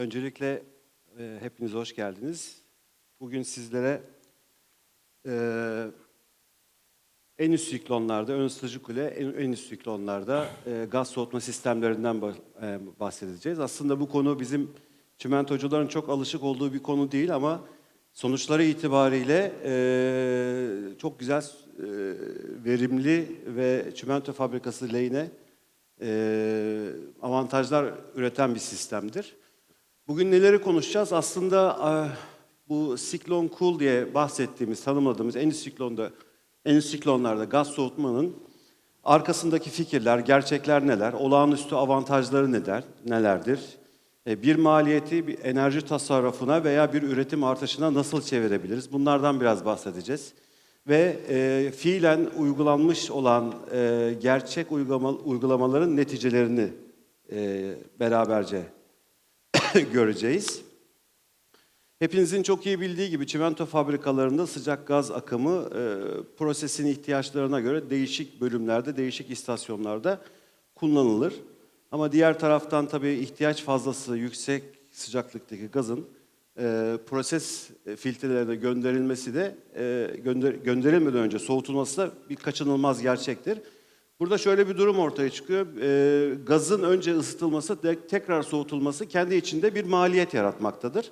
Öncelikle e, hepiniz hoş geldiniz. Bugün sizlere e, en üst siklonlarda, ön ısıtıcı kule, en, en üst siklonlarda e, gaz soğutma sistemlerinden bah- e, bahsedeceğiz. Aslında bu konu bizim çimentocuların çok alışık olduğu bir konu değil ama sonuçları itibariyle e, çok güzel, e, verimli ve çimento fabrikası lehine e, avantajlar üreten bir sistemdir. Bugün neleri konuşacağız? Aslında eh, bu siklon cool diye bahsettiğimiz, tanımladığımız en üst siklonda, en üst siklonlarda gaz soğutmanın arkasındaki fikirler, gerçekler neler, olağanüstü avantajları neler, nelerdir? E, Bir maliyeti bir enerji tasarrufuna veya bir üretim artışına nasıl çevirebiliriz? Bunlardan biraz bahsedeceğiz. Ve e, fiilen uygulanmış olan e, gerçek uygulama, uygulamaların neticelerini e, beraberce göreceğiz. Hepinizin çok iyi bildiği gibi çimento fabrikalarında sıcak gaz akımı e, prosesin ihtiyaçlarına göre değişik bölümlerde, değişik istasyonlarda kullanılır. Ama diğer taraftan tabii ihtiyaç fazlası yüksek sıcaklıktaki gazın e, proses e, filtrelerine gönderilmesi de e, gönder, gönderilmeden önce soğutulması da bir kaçınılmaz gerçektir. Burada şöyle bir durum ortaya çıkıyor. E, gazın önce ısıtılması, de- tekrar soğutulması kendi içinde bir maliyet yaratmaktadır.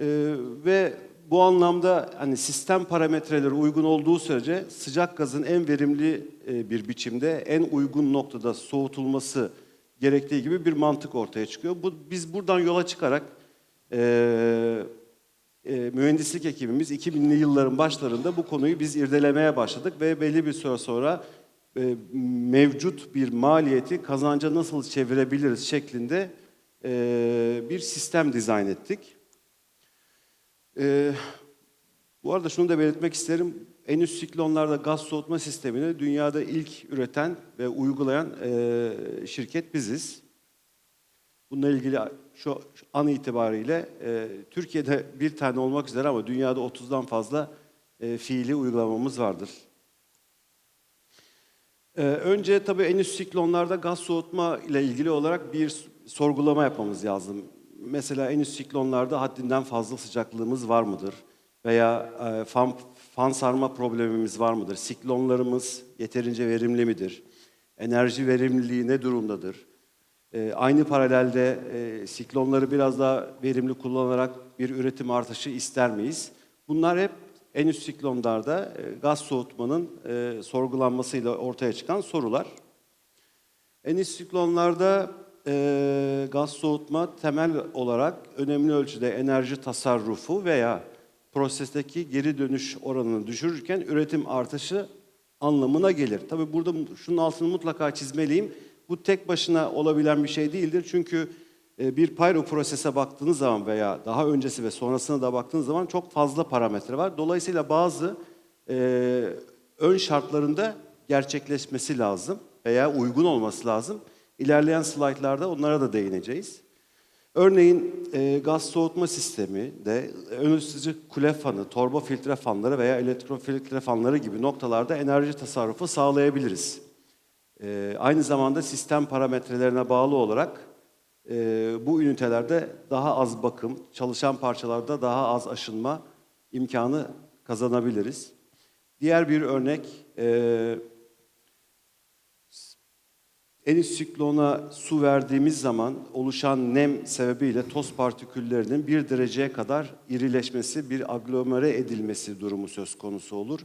Ee, ve bu anlamda hani sistem parametreleri uygun olduğu sürece sıcak gazın en verimli e, bir biçimde en uygun noktada soğutulması gerektiği gibi bir mantık ortaya çıkıyor. Bu, biz buradan yola çıkarak e, e, mühendislik ekibimiz 2000'li yılların başlarında bu konuyu biz irdelemeye başladık ve belli bir süre sonra e, mevcut bir maliyeti kazanca nasıl çevirebiliriz şeklinde e, bir sistem dizayn ettik. Ee, bu arada şunu da belirtmek isterim. En üst siklonlarda gaz soğutma sistemini dünyada ilk üreten ve uygulayan e, şirket biziz. Bununla ilgili şu, an itibariyle e, Türkiye'de bir tane olmak üzere ama dünyada 30'dan fazla e, fiili uygulamamız vardır. Ee, önce tabii en üst siklonlarda gaz soğutma ile ilgili olarak bir sorgulama yapmamız lazım. Mesela en üst siklonlarda haddinden fazla sıcaklığımız var mıdır? Veya e, fan, fan sarma problemimiz var mıdır? Siklonlarımız yeterince verimli midir? Enerji verimliliği ne durumdadır? E, aynı paralelde e, siklonları biraz daha verimli kullanarak bir üretim artışı ister miyiz? Bunlar hep en üst siklonlarda e, gaz soğutmanın e, sorgulanmasıyla ortaya çıkan sorular. En üst siklonlarda e, gaz soğutma temel olarak önemli ölçüde enerji tasarrufu veya prosesteki geri dönüş oranını düşürürken üretim artışı anlamına gelir. Tabii burada şunun altını mutlaka çizmeliyim. Bu tek başına olabilen bir şey değildir. Çünkü bir pyro prosese baktığınız zaman veya daha öncesi ve sonrasına da baktığınız zaman çok fazla parametre var. Dolayısıyla bazı e, ön şartlarında gerçekleşmesi lazım veya uygun olması lazım. İlerleyen slaytlarda onlara da değineceğiz. Örneğin e, gaz soğutma sistemi de ön ısıtıcı kule fanı, torba filtre fanları veya elektrofiltre fanları gibi noktalarda enerji tasarrufu sağlayabiliriz. E, aynı zamanda sistem parametrelerine bağlı olarak e, bu ünitelerde daha az bakım, çalışan parçalarda daha az aşınma imkanı kazanabiliriz. Diğer bir örnek, e, en üst siklona su verdiğimiz zaman oluşan nem sebebiyle toz partiküllerinin bir dereceye kadar irileşmesi, bir aglomere edilmesi durumu söz konusu olur.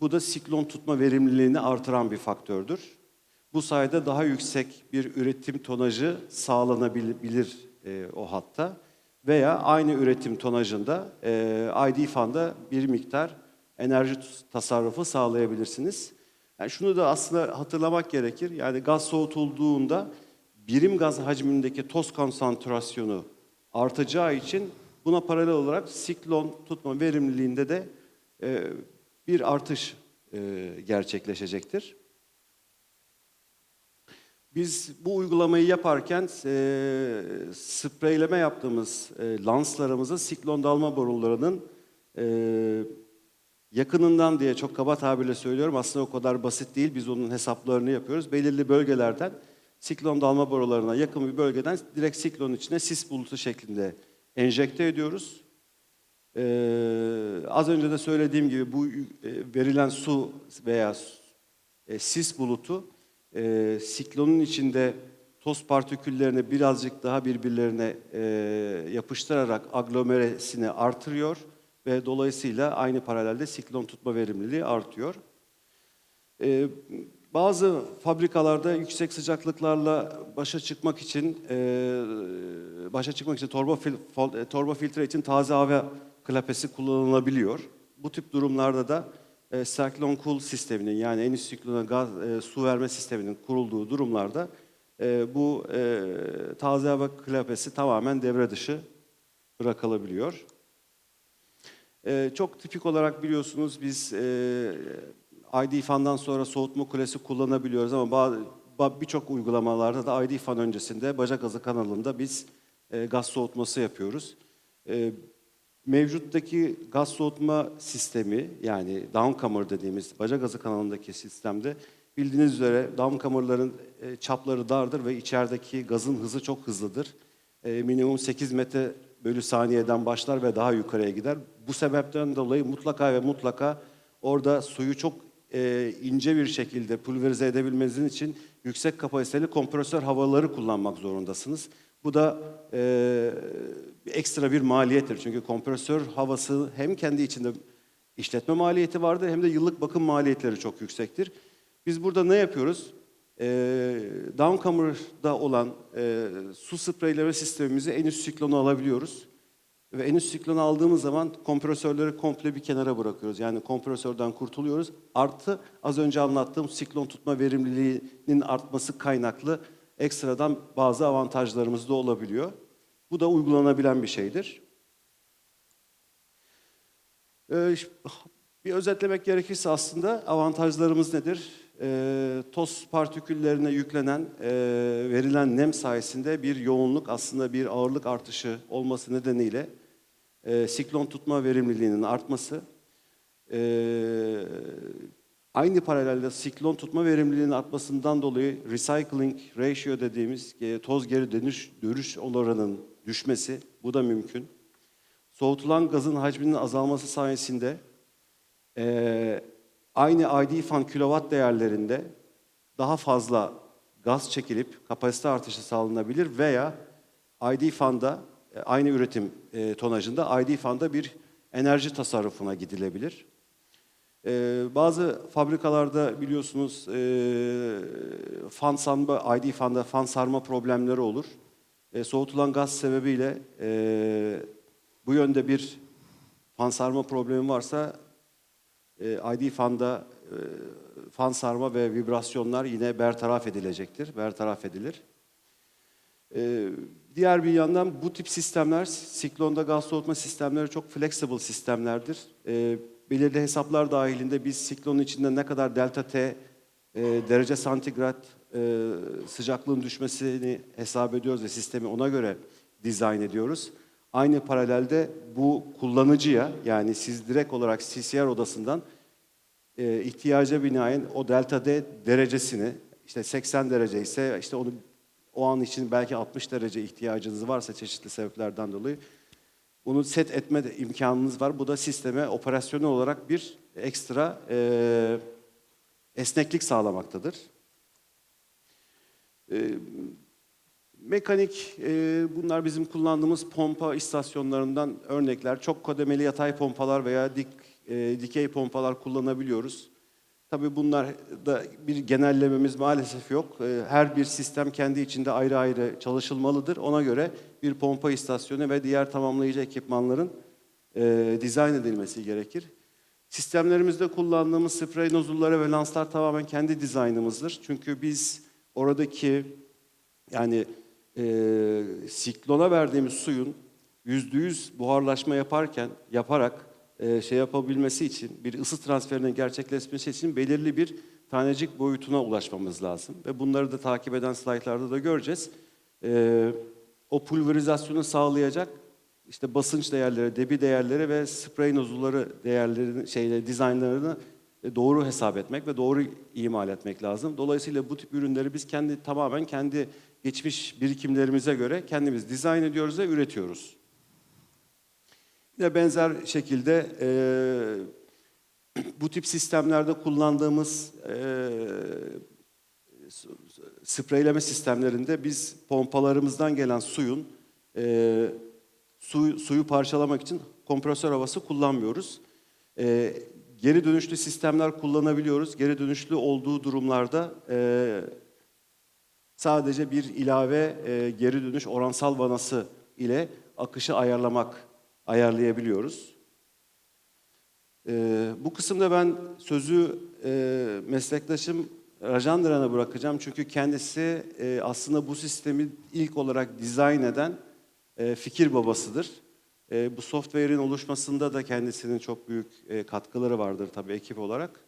Bu da siklon tutma verimliliğini artıran bir faktördür. Bu sayede daha yüksek bir üretim tonajı sağlanabilir e, o hatta veya aynı üretim tonajında e, ID fanda bir miktar enerji tasarrufu sağlayabilirsiniz. Yani şunu da aslında hatırlamak gerekir. Yani gaz soğutulduğunda birim gaz hacmindeki toz konsantrasyonu artacağı için buna paralel olarak siklon tutma verimliliğinde de e, bir artış e, gerçekleşecektir. Biz bu uygulamayı yaparken e, spreyleme yaptığımız e, lanslarımızı siklon dalma borularının e, yakınından diye çok kaba tabirle söylüyorum. Aslında o kadar basit değil. Biz onun hesaplarını yapıyoruz. Belirli bölgelerden siklon dalma borularına yakın bir bölgeden direkt siklonun içine sis bulutu şeklinde enjekte ediyoruz. Ee, az önce de söylediğim gibi bu e, verilen su veya e, sis bulutu e, siklonun içinde toz partiküllerini birazcık daha birbirlerine e, yapıştırarak aglomeresini artırıyor ve dolayısıyla aynı paralelde siklon tutma verimliliği artıyor. Ee, bazı fabrikalarda yüksek sıcaklıklarla başa çıkmak için e, başa çıkmak için torba fil- e, torba filtre için taze hava klapesi kullanılabiliyor. Bu tip durumlarda da e, Cyclone Cool sisteminin yani en üst siklona gaz e, su verme sisteminin kurulduğu durumlarda e, bu e, taze hava klapesi tamamen devre dışı bırakılabiliyor. Ee, çok tipik olarak biliyorsunuz biz e, ID fandan sonra soğutma kulesi kullanabiliyoruz ama bazı ba- birçok uygulamalarda da ID fan öncesinde bacak gazı kanalında biz e, gaz soğutması yapıyoruz. E, mevcuttaki gaz soğutma sistemi yani downcomer dediğimiz bacak gazı kanalındaki sistemde bildiğiniz üzere downcomer'ların e, çapları dardır ve içerideki gazın hızı çok hızlıdır. E, minimum 8 metre bölü saniyeden başlar ve daha yukarıya gider. Bu sebepten dolayı mutlaka ve mutlaka orada suyu çok e, ince bir şekilde pulverize edebilmeniz için yüksek kapasiteli kompresör havaları kullanmak zorundasınız. Bu da e, ekstra bir maliyettir. Çünkü kompresör havası hem kendi içinde işletme maliyeti vardır hem de yıllık bakım maliyetleri çok yüksektir. Biz burada ne yapıyoruz? E, downcomer'da olan e, su spreyleme sistemimizi en üst siklona alabiliyoruz. Ve en üst siklonu aldığımız zaman kompresörleri komple bir kenara bırakıyoruz. Yani kompresörden kurtuluyoruz. Artı az önce anlattığım siklon tutma verimliliğinin artması kaynaklı ekstradan bazı avantajlarımız da olabiliyor. Bu da uygulanabilen bir şeydir. Ee, bir özetlemek gerekirse aslında avantajlarımız nedir? Ee, toz partiküllerine yüklenen, e, verilen nem sayesinde bir yoğunluk aslında bir ağırlık artışı olması nedeniyle e, siklon tutma verimliliğinin artması, e, aynı paralelde siklon tutma verimliliğinin artmasından dolayı recycling ratio dediğimiz toz geri dönüş, dönüş oranının düşmesi, bu da mümkün. Soğutulan gazın hacminin azalması sayesinde e, aynı ID fan kilowatt değerlerinde daha fazla gaz çekilip kapasite artışı sağlanabilir veya ID fanda aynı üretim e, tonajında ID fanda bir enerji tasarrufuna gidilebilir. E, bazı fabrikalarda biliyorsunuz e, fan sarma, ID fanda fan sarma problemleri olur. E, soğutulan gaz sebebiyle e, bu yönde bir fan sarma problemi varsa e, ID fanda e, fan sarma ve vibrasyonlar yine bertaraf edilecektir, bertaraf edilir. E, diğer bir yandan bu tip sistemler, siklonda gaz soğutma sistemleri çok flexible sistemlerdir. E, belirli hesaplar dahilinde biz siklonun içinde ne kadar delta T e, derece santigrat e, sıcaklığın düşmesini hesap ediyoruz ve sistemi ona göre dizayn ediyoruz. Aynı paralelde bu kullanıcıya yani siz direkt olarak CCR odasından e, ihtiyaca binaen o delta D derecesini işte 80 derece ise işte onu o an için belki 60 derece ihtiyacınız varsa çeşitli sebeplerden dolayı bunu set etme de imkanınız var. Bu da sisteme operasyonel olarak bir ekstra e, esneklik sağlamaktadır. E, Mekanik, e, bunlar bizim kullandığımız pompa istasyonlarından örnekler. Çok kademeli yatay pompalar veya dik e, dikey pompalar kullanabiliyoruz. Tabii bunlar da bir genellememiz maalesef yok. E, her bir sistem kendi içinde ayrı ayrı çalışılmalıdır. Ona göre bir pompa istasyonu ve diğer tamamlayıcı ekipmanların e, dizayn edilmesi gerekir. Sistemlerimizde kullandığımız sprey nozulları ve lanslar tamamen kendi dizaynımızdır. Çünkü biz oradaki yani e, siklona verdiğimiz suyun yüzde yüz buharlaşma yaparken yaparak şey yapabilmesi için bir ısı transferinin gerçekleşmesi için belirli bir tanecik boyutuna ulaşmamız lazım ve bunları da takip eden slaytlarda da göreceğiz. E, o pulverizasyonu sağlayacak işte basınç değerleri, debi değerleri ve sprey nozulları değerlerini şeyle dizaynlarını e, doğru hesap etmek ve doğru imal etmek lazım. Dolayısıyla bu tip ürünleri biz kendi tamamen kendi geçmiş birikimlerimize göre kendimiz dizayn ediyoruz ve üretiyoruz. Yine benzer şekilde e, bu tip sistemlerde kullandığımız e, spreyleme sistemlerinde biz pompalarımızdan gelen suyun e, su, suyu parçalamak için kompresör havası kullanmıyoruz. E, geri dönüşlü sistemler kullanabiliyoruz. Geri dönüşlü olduğu durumlarda e, sadece bir ilave e, geri dönüş oransal vanası ile akışı ayarlamak, ayarlayabiliyoruz. Ee, bu kısımda ben sözü e, meslektaşım Rajendran'a bırakacağım. Çünkü kendisi e, aslında bu sistemi ilk olarak dizayn eden e, fikir babasıdır. E, bu software'in oluşmasında da kendisinin çok büyük e, katkıları vardır tabii ekip olarak.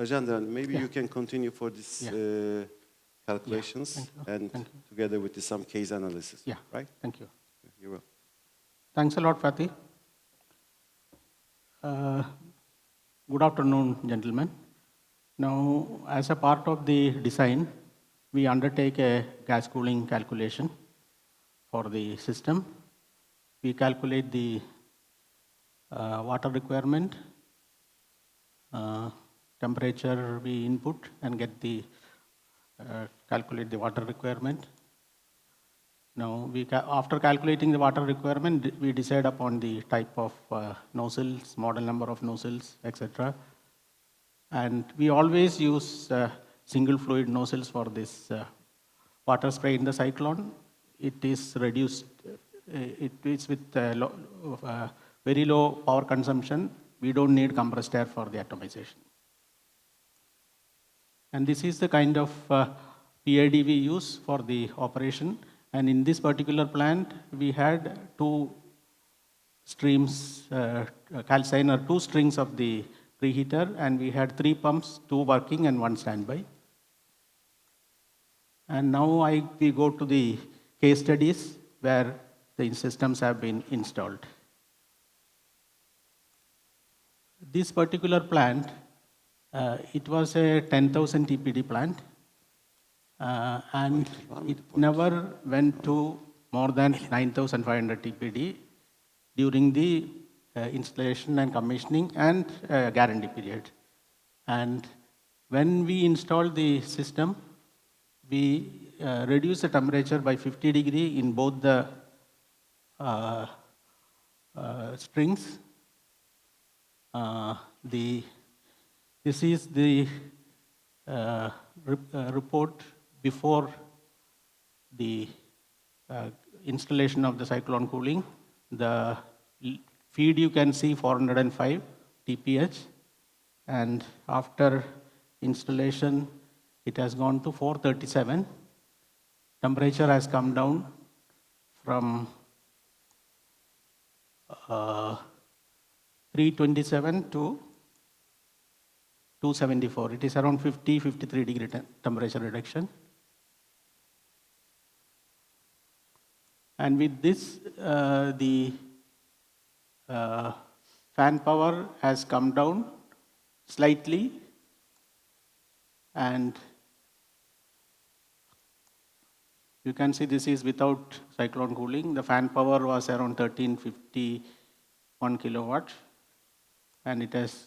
Rajendran, maybe Yeah. you can continue for this Yeah. uh, calculations thank you. and Thank you. together with the, some case analysis. Yeah. Right? Thank you. You will. Thanks a lot, Fatih. Uh, Good afternoon, gentlemen. Now, as a part of the design, we undertake a gas cooling calculation for the system. We calculate the uh, water requirement, uh, temperature we input and get the, uh, calculate the water requirement. Now, we after calculating the water requirement, we decide upon the type of uh, nozzles, model number of nozzles, etc. And we always use uh, single fluid nozzles for this uh, water spray in the cyclone. It is reduced, uh, it is with uh, uh, very low power consumption. We don't need compressed air for the atomization. And this is the kind of PID we use for the operation. And in this particular plant, we had two streams, uh, calciner, two strings of the preheater, and we had three pumps, two working and one standby. And now I, we go to the case studies where the systems have been installed. This particular plant, uh, it was a 10,000 TPD plant, uh, and it never went to more than 9,500 TPD during the uh, installation and commissioning and uh, guarantee period. And when we installed the system, we uh, reduced the temperature by 50 degree in both the uh, uh, strings. Uh, the this is the uh, uh, report before the uh, installation of the cyclone cooling. The feed you can see 405 TPH, and after installation, it has gone to 437. Temperature has come down from uh, 327 to 274. It is around 50, 53 degree temperature reduction. And with this, uh, the uh, fan power has come down slightly. And you can see this is without cyclone cooling. The fan power was around 1351 kilowatt, and it has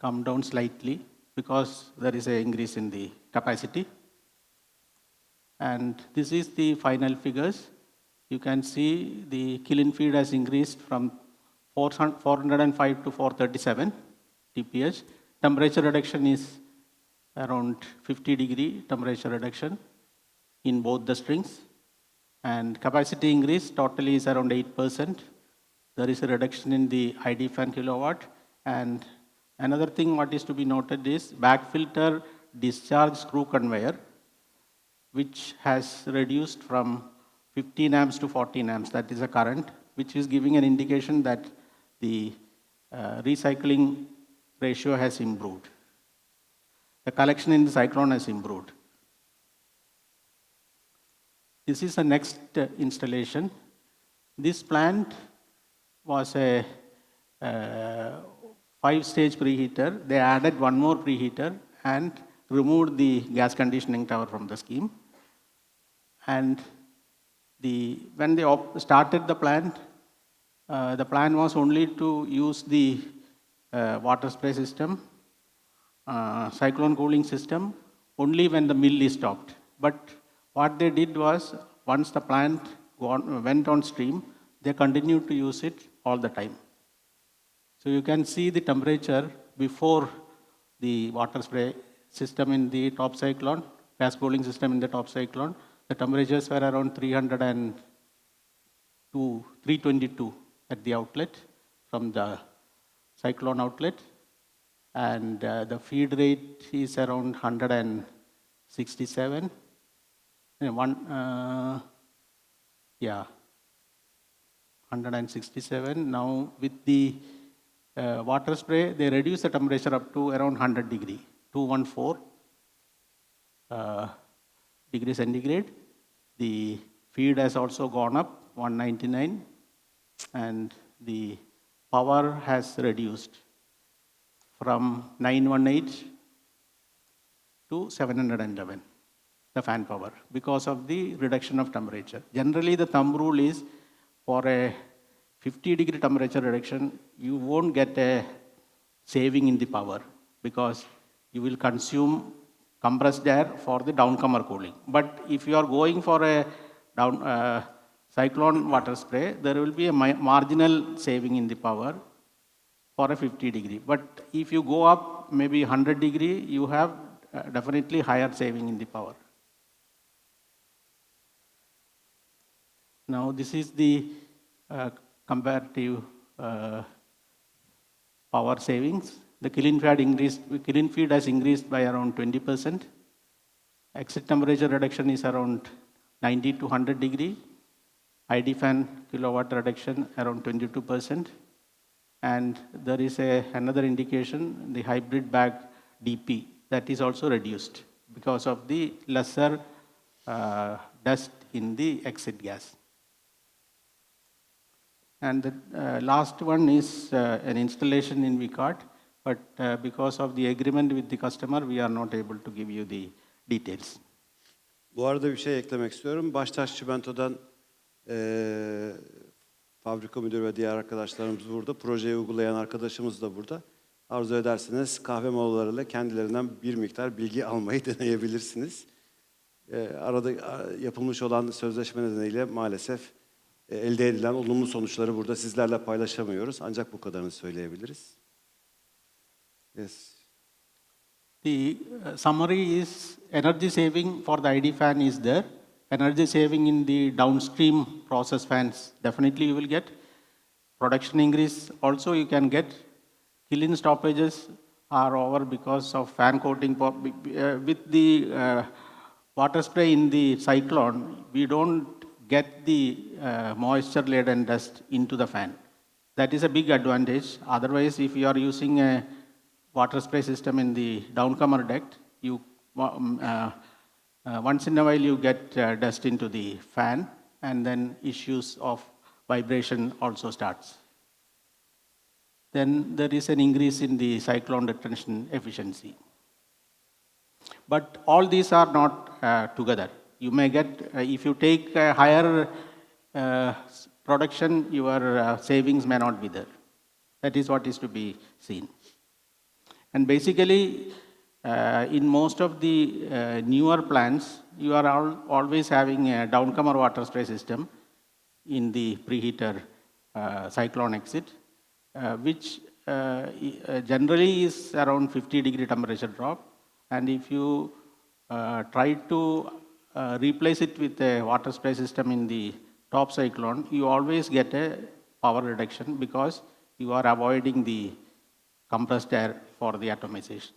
come down slightly because there is an increase in the capacity. And this is the final figures. You can see the kiln feed has increased from 405 to 437 TPH. Temperature reduction is around 50 degree temperature reduction in both the strings. And capacity increase totally is around 8%. There is a reduction in the ID fan kilowatt. And another thing what is to be noted is back filter discharge screw conveyor, which has reduced from 15 amps to 14 amps. That is a current, which is giving an indication that the uh, recycling ratio has improved. The collection in the cyclone has improved. This is the next uh, installation. This plant was a uh, five-stage preheater. They added one more preheater and removed the gas conditioning tower from the scheme. And the, when they started the plant, uh, the plan was only to use the uh, water spray system, uh, cyclone cooling system, only when the mill is stopped. But what they did was, once the plant gone, went on stream, they continued to use it all the time. So you can see the temperature before the water spray system in the top cyclone, gas cooling system in the top cyclone. The temperatures were around 302, 322 at the outlet from the cyclone outlet. And uh, the feed rate is around 167. Yeah, One, uh, yeah, 167. Now with the uh, water spray, they reduce the temperature up to around 100 degree, 214 uh, degree centigrade. The feed has also gone up 199 and the power has reduced from 918 to 711, the fan power, because of the reduction of temperature. Generally, the thumb rule is for a 50 degree temperature reduction, you won't get a saving in the power because you will consume compressed air for the downcomer cooling. But if you are going for a down, uh, cyclone water spray, there will be a marginal saving in the power for a 50 degree. But if you go up maybe 100 degree, you have uh, definitely higher saving in the power. Now this is the uh, comparative uh, power savings. The kiln feed increased, kiln feed has increased by around 20%. Exit temperature reduction is around 90 to 100 degree. ID fan kilowatt reduction around 22%. And there is a, another indication, the hybrid bag DP, that is also reduced because of the lesser uh, dust in the exit gas. And the uh, last one is uh, an installation in VCAT, but uh, because of the agreement with the customer, we are not able to give you the details. Bu arada bir şey eklemek istiyorum. Baştaş Çimento'dan eee fabrika müdürü ve diğer arkadaşlarımız burada. Projeyi uygulayan arkadaşımız da burada. Arzu ederseniz kahve molalarıyla kendilerinden bir miktar bilgi almayı deneyebilirsiniz. Eee, arada yapılmış olan sözleşme nedeniyle maalesef e, elde edilen olumlu sonuçları burada sizlerle paylaşamıyoruz. Ancak bu kadarını söyleyebiliriz. Yes. The uh, summary is energy saving for the ID fan is there. Energy saving in the downstream process fans, definitely you will get. Production increase also you can get. Kiln stoppages are over because of fan coating. uh, With the uh, water spray in the cyclone, we don't get the uh, moisture laden dust into the fan. That is a big advantage. Otherwise, if you are using a water spray system in the downcomer duct, you um, uh, uh, once in a while you get uh, dust into the fan, and then issues of vibration also starts. Then there is an increase in the cyclone retention efficiency. But all these are not uh, together. You may get, if you take a higher production, your savings may not be there. That is what is to be seen. And basically, uh, in most of the uh, newer plants, you are al- always having a downcomer water spray system in the preheater uh, cyclone exit, uh, which uh, uh, generally is around 50 degree temperature drop. And if you try to replace it with a water spray system in the top cyclone, you always get a power reduction because you are avoiding the compressed air for the atomization.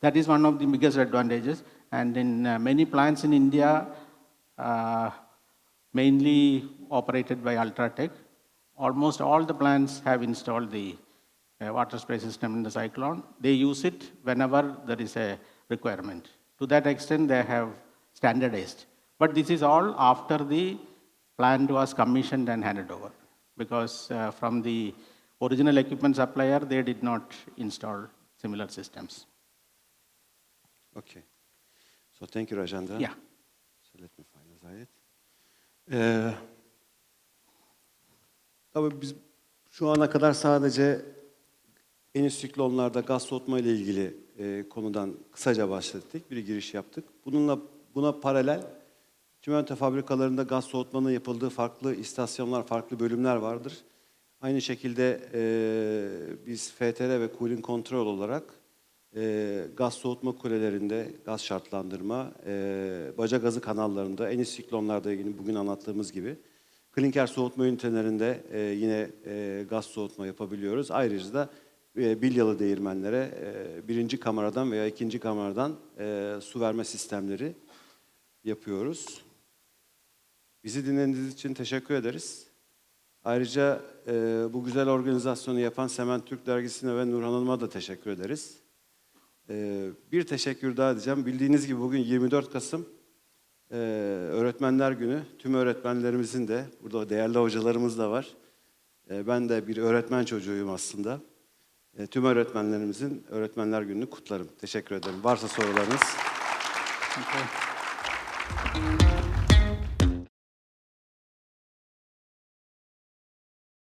That is one of the biggest advantages. And in uh, many plants in India, uh, mainly operated by Ultratech, almost all the plants have installed the uh, water spray system in the cyclone. They use it whenever there is a requirement. To that extent, they have standardized. But this is all after the plant was commissioned and handed over. Because uh, from the original equipment supplier, they did not install similar systems. Okay. So thank you, Rajendra. Yeah. So let me the slide. Ee, tabii biz şu ana kadar sadece en üst siklonlarda gaz soğutma ile ilgili e, konudan kısaca bahsettik, bir giriş yaptık. Bununla buna paralel çimento fabrikalarında gaz soğutmanın yapıldığı farklı istasyonlar, farklı bölümler vardır. Aynı şekilde e, biz FTR ve Cooling Control olarak e, gaz soğutma kulelerinde, gaz şartlandırma, e, baca gazı kanallarında, en siklonlarda ilgili bugün anlattığımız gibi klinker soğutma ünitelerinde e, yine e, gaz soğutma yapabiliyoruz. Ayrıca da e, bilyalı değirmenlere e, birinci kameradan veya ikinci kameradan e, su verme sistemleri yapıyoruz. Bizi dinlediğiniz için teşekkür ederiz. Ayrıca e, bu güzel organizasyonu yapan Semen Türk Dergisi'ne ve Nurhan Hanım'a da teşekkür ederiz. E, bir teşekkür daha edeceğim. Bildiğiniz gibi bugün 24 Kasım e, Öğretmenler Günü. Tüm öğretmenlerimizin de, burada değerli hocalarımız da var. E, ben de bir öğretmen çocuğuyum aslında. E, tüm öğretmenlerimizin Öğretmenler Günü'nü kutlarım. Teşekkür ederim. Varsa sorularınız. Okay.